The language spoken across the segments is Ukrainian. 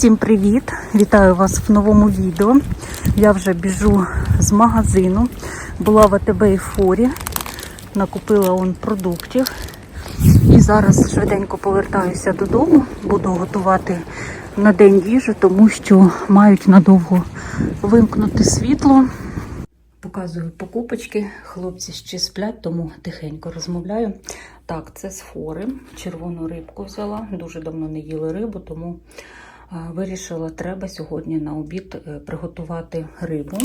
Всім привіт! Вітаю вас в новому відео. Я вже біжу з магазину. Була в АТБ і форі, накупила он продуктів. І зараз швиденько повертаюся додому. Буду готувати на день їжу, тому що мають надовго вимкнути світло. Показую покупочки. Хлопці ще сплять, тому тихенько розмовляю. Так, це з фори. Червону рибку взяла. Дуже давно не їли рибу, тому вирішила, треба сьогодні на обід е, приготувати рибу.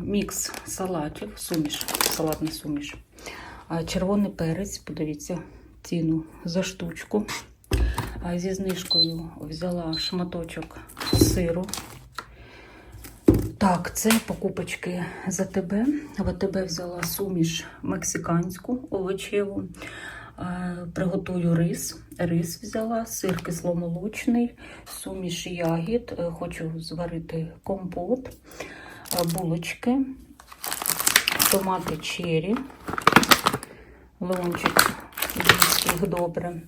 Мікс салатів, суміш, салатний суміш. Червоний перець, подивіться ціну за штучку. Зі знижкою взяла шматочок сиру. Так, це покупочки за тебе. В АТБ взяла суміш мексиканську овочеву. Е, Приготую рис. Рис взяла, сир кисломолочний, суміш ягід. Е, Хочу зварити компот, е, булочки, томати чері, лимончик їсть їх добре.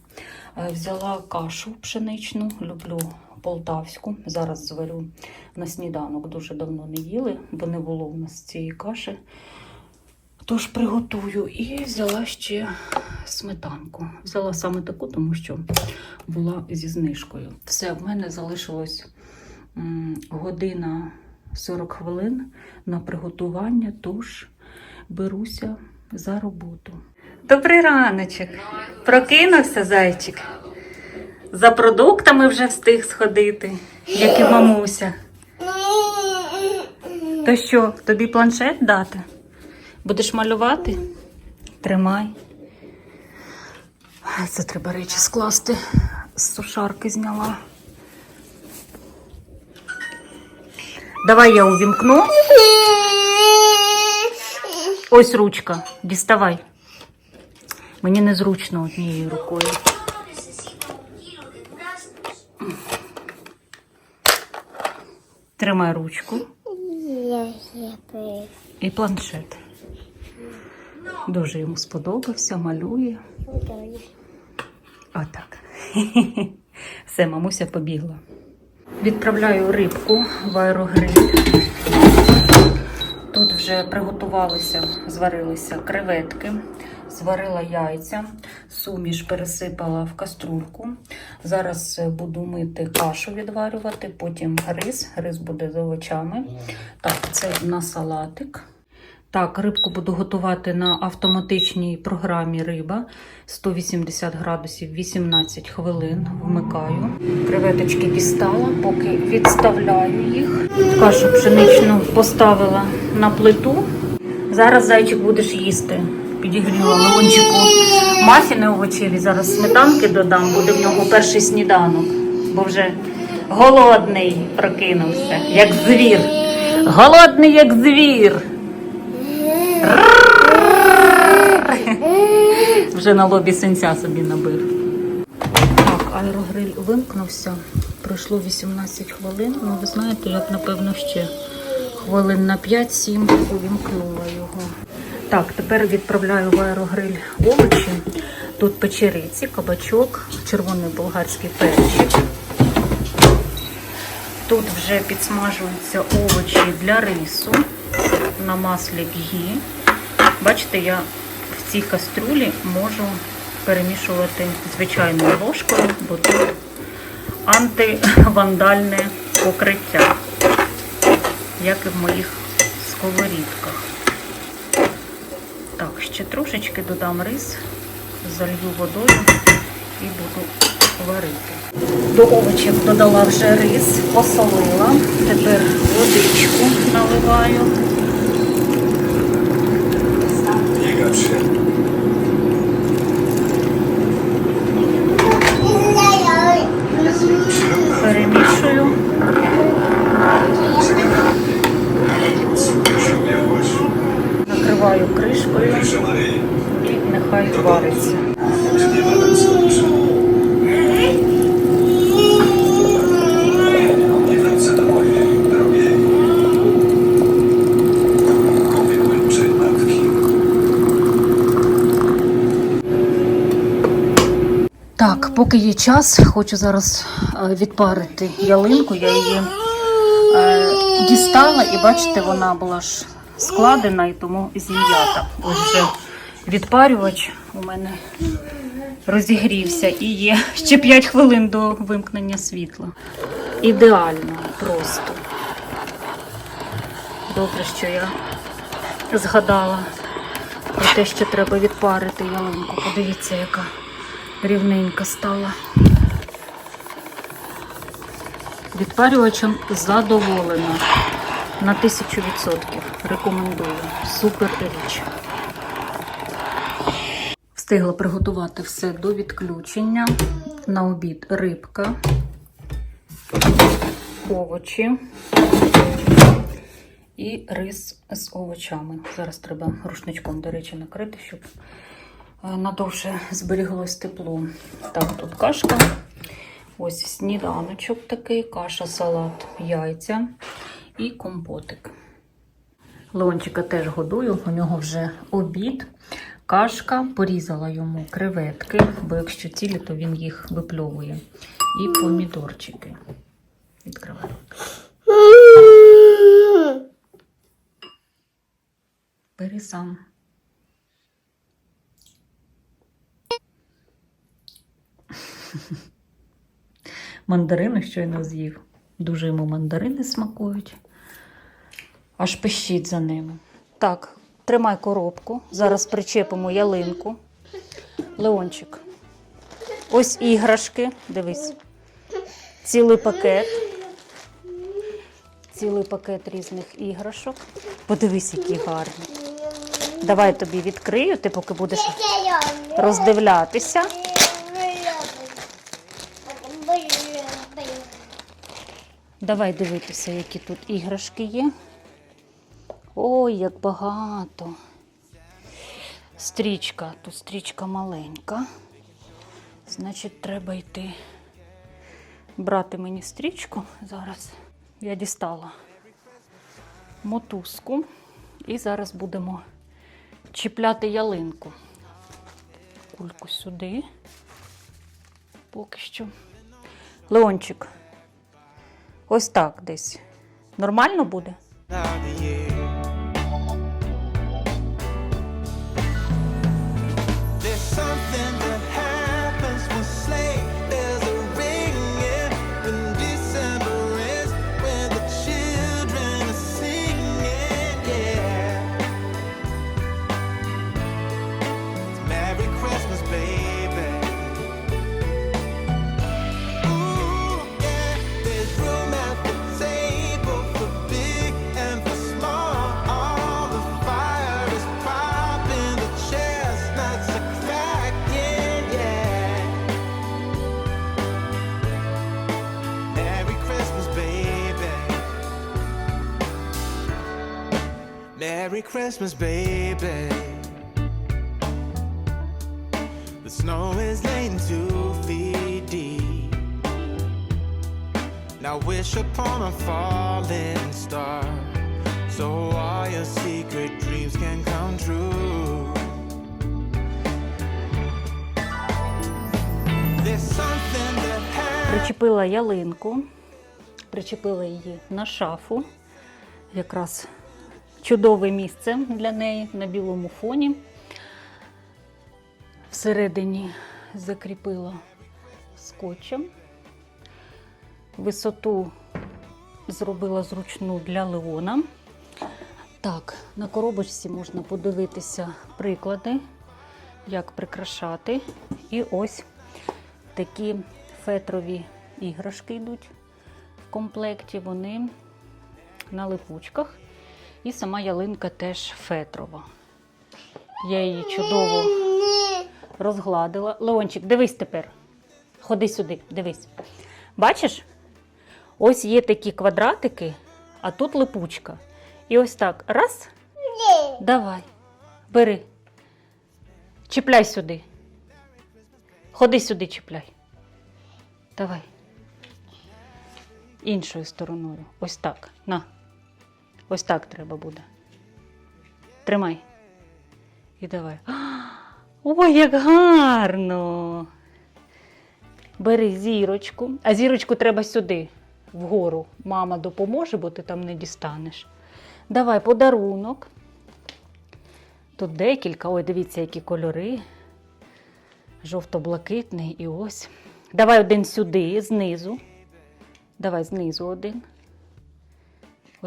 Взяла кашу пшеничну, люблю полтавську. Зараз зварю на сніданок. Дуже давно не їли, бо не було у нас цієї каші. Тож приготую. І взяла ще сметанку. Взяла саме таку, тому що була зі знижкою. Все, в мене залишилось година 40 хвилин на приготування, тож беруся за роботу. Добрий раночок. Прокинувся зайчик. За продуктами вже встиг сходити, як і мамуся. То що, тобі планшет дати? Будеш малювати? Тримай. Це треба речі скласти. З сушарки зняла. Давай я увімкну. Ось ручка. Діставай. Мені незручно однією рукою. Тримай ручку і планшет. Дуже йому сподобався, малює. Отак. Все, мамуся побігла. Відправляю рибку в аерогриль. Тут вже приготувалися, зварилися креветки, зварила яйця, суміш пересипала в каструльку. Зараз буду мити кашу відварювати, потім рис. Рис буде з овочами. Так, це на салатик. Так, рибку буду готувати на автоматичній програмі риба 180 градусів 18 хвилин. Вмикаю. Креветочки дістала, поки відставляю їх. Кашу пшеничну поставила на плиту. Зараз зайчик будеш їсти. Підігріла лимончику мафіни овочеві. Зараз сметанки додам, буде в нього перший сніданок, бо вже голодний прокинувся, як звір. Голодний, як звір. Вже на лобі синця собі набив. Так, аерогриль вимкнувся. Пройшло 18 хвилин. Ну, ви знаєте, я б, напевно, ще хвилин на 5-7 увімкнула його. Так, тепер відправляю в аерогриль овочі. Тут печериці, кабачок, червоний болгарський перчик. Тут вже підсмажуються овочі для рису на маслі гі. Бачите, я цій каструлі можу перемішувати звичайною ложкою, бо тут антивандальне покриття, як і в моїх сковорідках. Так, ще трошечки додам рис, залью водою і буду варити. До овочів додала вже рис, посолила. Тепер водичку наливаю. 去。Поки є час, хочу зараз е, відпарити ялинку. Я її е, дістала і бачите, вона була ж складена і тому зім'ята. Ось вже відпарювач у мене розігрівся і є ще 5 хвилин до вимкнення світла. Ідеально просто. Добре, що я згадала про те, що треба відпарити ялинку. Подивіться, яка рівненька стала. Відпарювачем задоволена. На тисячу відсотків. Рекомендую. Супер річ. Встигла приготувати все до відключення. На обід рибка, овочі і рис з овочами. Зараз треба рушничком, до речі, накрити, щоб надовше зберіглось тепло. Так, тут кашка. Ось сніданочок такий, каша, салат, яйця і компотик. Леончика теж годую, у нього вже обід. Кашка, порізала йому креветки, бо якщо цілі, то він їх випльовує. І помідорчики. Відкриваю. Бери сам. Мандарини щойно з'їв. Дуже йому мандарини смакують. Аж пищить за ними. Так, тримай коробку. Зараз причепимо ялинку. Леончик. Ось іграшки. Дивись. Цілий пакет. Цілий пакет різних іграшок. Подивись, які гарні. Давай тобі відкрию, ти поки будеш роздивлятися. Давай дивитися, які тут іграшки є. Ой, як багато. Стрічка. Тут стрічка маленька. Значить, треба йти брати мені стрічку зараз. Я дістала мотузку. І зараз будемо чіпляти ялинку. Кульку сюди. Поки що. Леончик. Ось так десь. Нормально буде? Christmas, baby. The snow is laying two feet deep. Now wish upon a falling star so all your secret dreams can come true. Причепила ялинку, причепила її на шафу. Якраз чудове місце для неї на білому фоні. Всередині закріпила скотчем. Висоту зробила зручну для Леона. Так, на коробочці можна подивитися приклади, як прикрашати. І ось такі фетрові іграшки йдуть в комплекті. Вони на липучках. І сама ялинка теж фетрова. Я її чудово розгладила. Леончик, дивись тепер. Ходи сюди, дивись. Бачиш? Ось є такі квадратики, а тут липучка. І ось так. Раз. Давай. Бери. Чіпляй сюди. Ходи сюди, чіпляй. Давай. Іншою стороною. Ось так. На. Ось так треба буде. Тримай. І давай. Ой, як гарно! Бери зірочку. А зірочку треба сюди, вгору. Мама допоможе, бо ти там не дістанеш. Давай подарунок. Тут декілька. Ой, дивіться, які кольори. Жовто-блакитний і ось. Давай один сюди, знизу. Давай знизу один.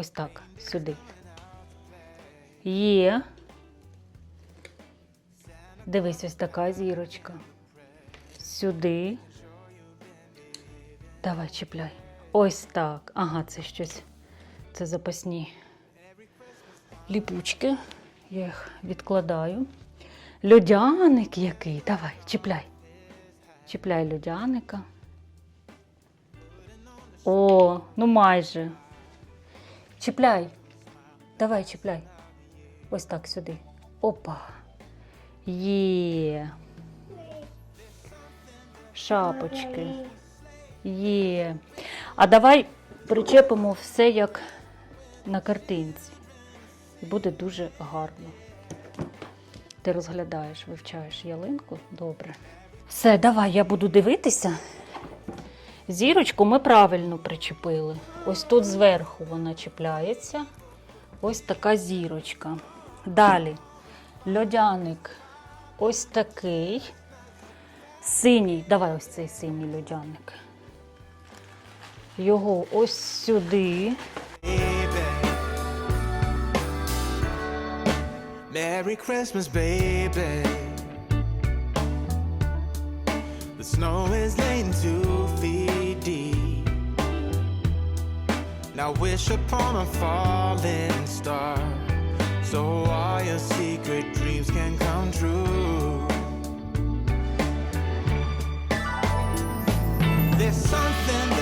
Ось так, сюди. Є. Дивись, ось така зірочка. Сюди. Давай, чіпляй. Ось так. Ага, це щось. Це запасні ліпучки. Я їх відкладаю. Льодяник який. Давай, чіпляй. Чіпляй льодяника. О, ну майже. Чіпляй. Давай, чіпляй. Ось так сюди. Опа. Є. Шапочки. Є. А давай причепимо все як на картинці. Буде дуже гарно. Ти розглядаєш, вивчаєш ялинку. Добре. Все, давай, я буду дивитися. Зірочку ми правильно причепили. Ось тут зверху вона чіпляється. Ось така зірочка. Далі льодяник ось такий. Синій, давай ось цей синій льодяник. Його ось сюди. Merry Christmas, baby. The snow is laying two Now wish upon a falling star, so all your secret dreams can come true. There's something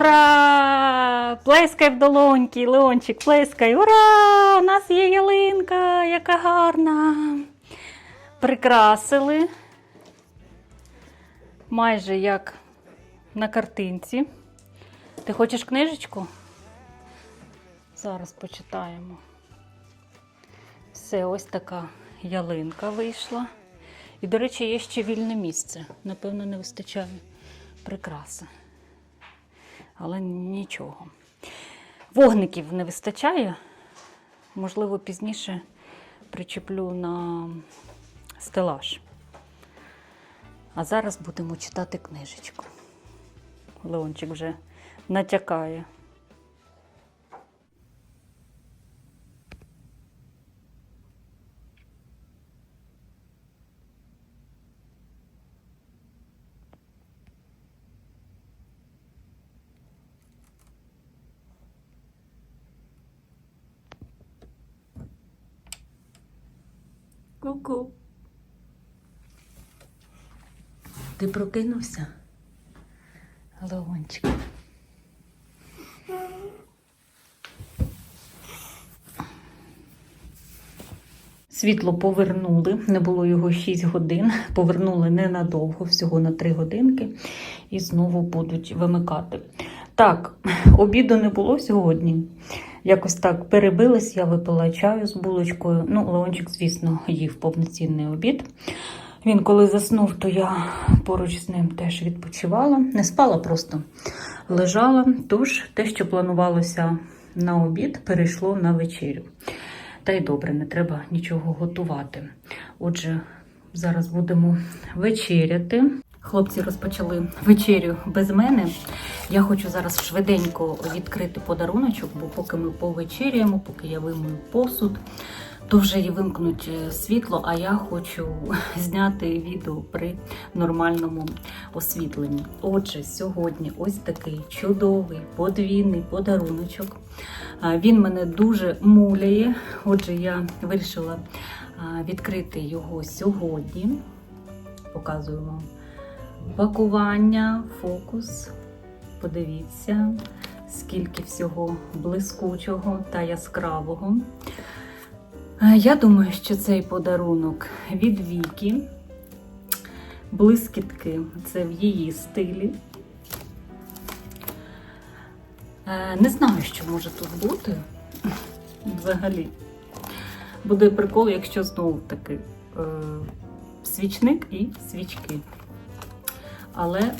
Ура! Плескай в долоньки, Леончик, плескай. Ура! У нас є ялинка, яка гарна. Прикрасили. Майже як на картинці. Ти хочеш книжечку? Зараз почитаємо. Все, ось така ялинка вийшла. І, до речі, є ще вільне місце. Напевно, не вистачає прикраси але нічого. Вогників не вистачає. Можливо, пізніше причеплю на стелаж. А зараз будемо читати книжечку. Леончик вже натякає. Ку-ку. Ти прокинувся? Леончик. Світло повернули, не було його 6 годин. Повернули ненадовго, всього на 3 годинки, і знову будуть вимикати. Так, обіду не було сьогодні. Якось так перебилась, я випила чаю з булочкою. Ну, Леончик, звісно, їв повноцінний обід. Він коли заснув, то я поруч з ним теж відпочивала. Не спала, просто лежала. Тож те, що планувалося на обід, перейшло на вечерю. Та й добре, не треба нічого готувати. Отже, зараз будемо вечеряти. Хлопці розпочали вечерю без мене. Я хочу зараз швиденько відкрити подаруночок, бо поки ми повечеряємо, поки я вимою посуд, то вже і вимкнуть е, світло, а я хочу зняти відео при нормальному освітленні. Отже, сьогодні ось такий чудовий подвійний подаруночок. Він мене дуже муляє. Отже, я вирішила відкрити його сьогодні. Показую вам пакування, фокус. Подивіться, скільки всього блискучого та яскравого. Е, Я думаю, що цей подарунок від Вікі. Блискітки це в її стилі. Е, Не знаю, що може тут бути взагалі. Буде прикол, якщо знову таки е, свічник і свічки. Але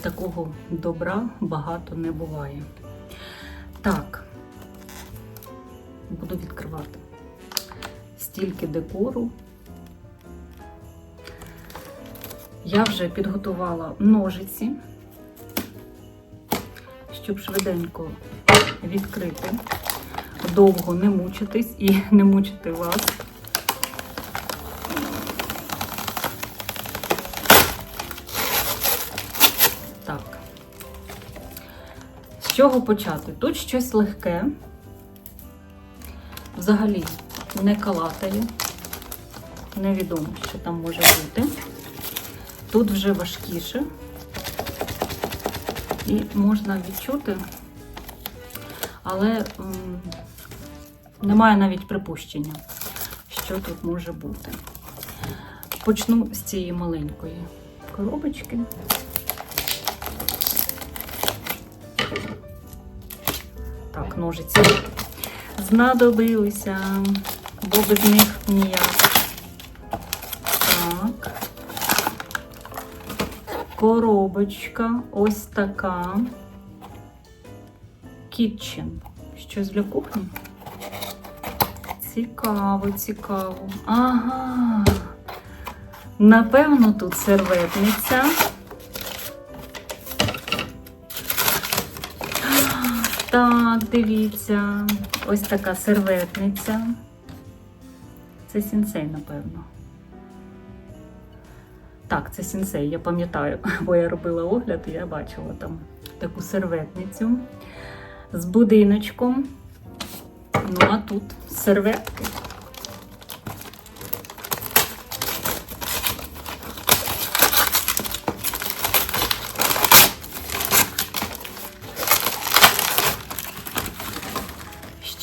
такого добра багато не буває. Так, буду відкривати стільки декору. Я вже підготувала ножиці, щоб швиденько відкрити, довго не мучитись і не мучити вас. Чого почати? Тут щось легке, взагалі не калатає. Невідомо, що там може бути. Тут вже важкіше. І можна відчути, але м, немає навіть припущення, що тут може бути. Почну з цієї маленької коробочки. Ножиці знадобилися, бо без них ніяк. Так. Коробочка ось така. Kitchen. Щось для кухні? Цікаво, цікаво. Ага. Напевно, тут серветниця. Дивіться. Ось така серветниця. Це сінсей, напевно. Так, це сінсей, я пам'ятаю, бо я робила огляд, і я бачила там таку серветницю з будиночком. Ну, а тут серветки.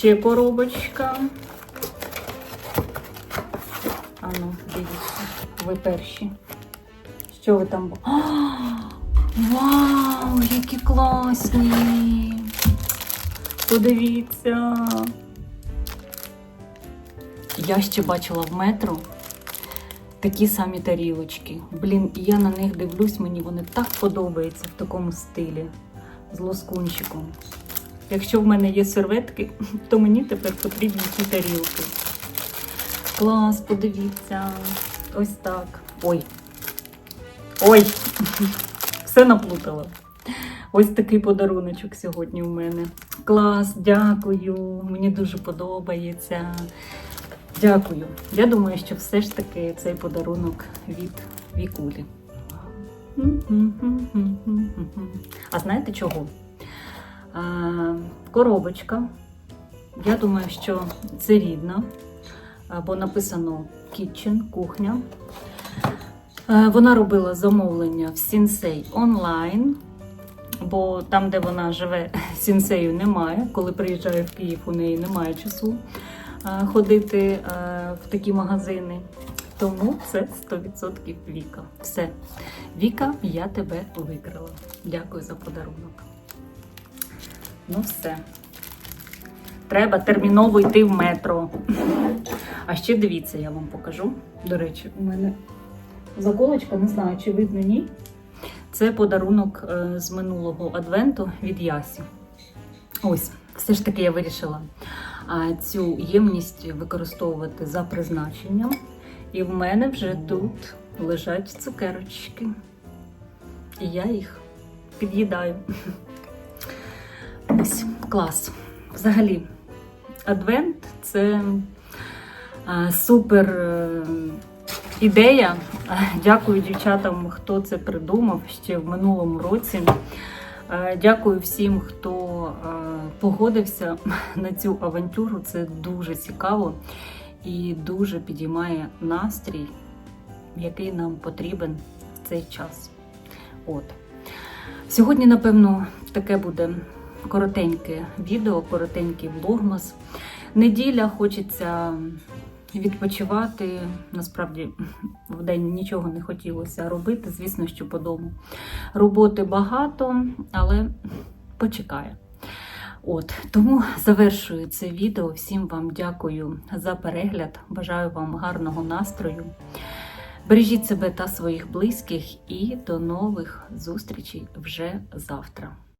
Ще коробочка. Ану, дивіться, ви перші. Що ви там? А, Вау, які класні! Подивіться. Я ще бачила в метро такі самі тарілочки. Блін, я на них дивлюсь, мені вони так подобаються в такому стилі з лоскунчиком. Якщо в мене є серветки, то мені тепер потрібні ці тарілки. Клас, подивіться. Ось так. Ой. Ой! Все наплутала. Ось такий подаруночок сьогодні у мене. Клас, дякую. Мені дуже подобається. Дякую. Я думаю, що все ж таки цей подарунок від Вікулі. А знаєте чого? Коробочка. Я думаю, що це рідна, бо написано Kitchen, кухня. Вона робила замовлення в Сінсей онлайн, бо там, де вона живе, сінсею немає. Коли приїжджає в Київ, у неї немає часу ходити в такі магазини. Тому це 100% Віка. Все. Віка, я тебе виграла. Дякую за подарунок. Ну все. Треба терміново йти в метро. А ще дивіться, я вам покажу. До речі, у мене заколочка, не знаю, чи видно ні. Це подарунок е, з минулого адвенту від Ясі. Ось, все ж таки я вирішила цю ємність використовувати за призначенням. І в мене вже тут лежать цукерочки. І я їх під'їдаю. Ось, клас. Взагалі, адвент це Супер е, ідея. Дякую дівчатам, хто це придумав ще в минулому році. Е, Дякую всім, хто е, погодився на цю авантюру. Це дуже цікаво і дуже підіймає настрій, який нам потрібен в цей час. От. Сьогодні, напевно, таке буде коротеньке відео, коротенький влогмас. Неділя хочеться відпочивати. Насправді в день нічого не хотілося робити. Звісно, що по дому. Роботи багато, але почекає. От тому завершую це відео. Всім вам дякую за перегляд. Бажаю вам гарного настрою. Бережіть себе та своїх близьких і до нових зустрічей вже завтра.